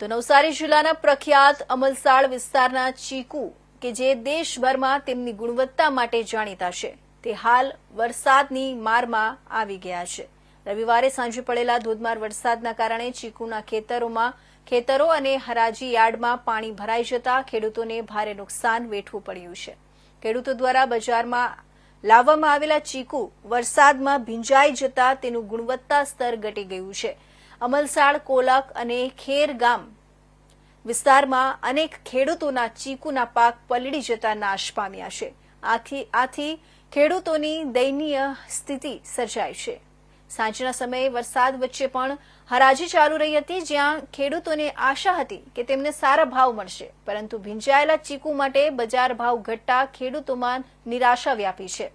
તો નવસારી જિલ્લાના પ્રખ્યાત અમલસાડ વિસ્તારના ચીકુ કે જે દેશભરમાં તેમની ગુણવત્તા માટે જાણીતા છે, તે હાલ વરસાદની મારમાં આવી ગયા છે. રવિવારે સાંજે પડેલા ધોધમાર વરસાદના કારણે ચીકુના ખેતરોમાં ખેતરો અને હરાજી યાર્ડમાં પાણી ભરાઈ જતા ખેડૂતોને ભારે નુકસાન વેઠવું પડ્યું છે. ખેડૂતો દ્વારા બજારમાં લાવવામાં આવેલા ચીકુ વરસાદમાં ભીંજાઈ જતા તેનું ગુણવત્તા સ્તર ઘટી ગયું છે. અમલસાડ, કોલક અને ખેર ગામ વિસ્તારમાં અનેક ખેડૂતોના ચીકુના પાક પલળી જતા નાશ પામ્યા છે. આથી આથી ખેડૂતોની દયનીય સ્થિતિ સર્જાઈ છે. સાંજના સમયે વરસાદ વચ્ચે પણ હરાજી ચાલુ રહી હતી, જ્યાં ખેડૂતોને આશા હતી કે તેમને સારા ભાવ મળશે. પરંતુ ભીંજાયેલા ચીકુ માટે બજાર ભાવ ઘટતા ખેડૂતોમાં નિરાશા વ્યાપી છે.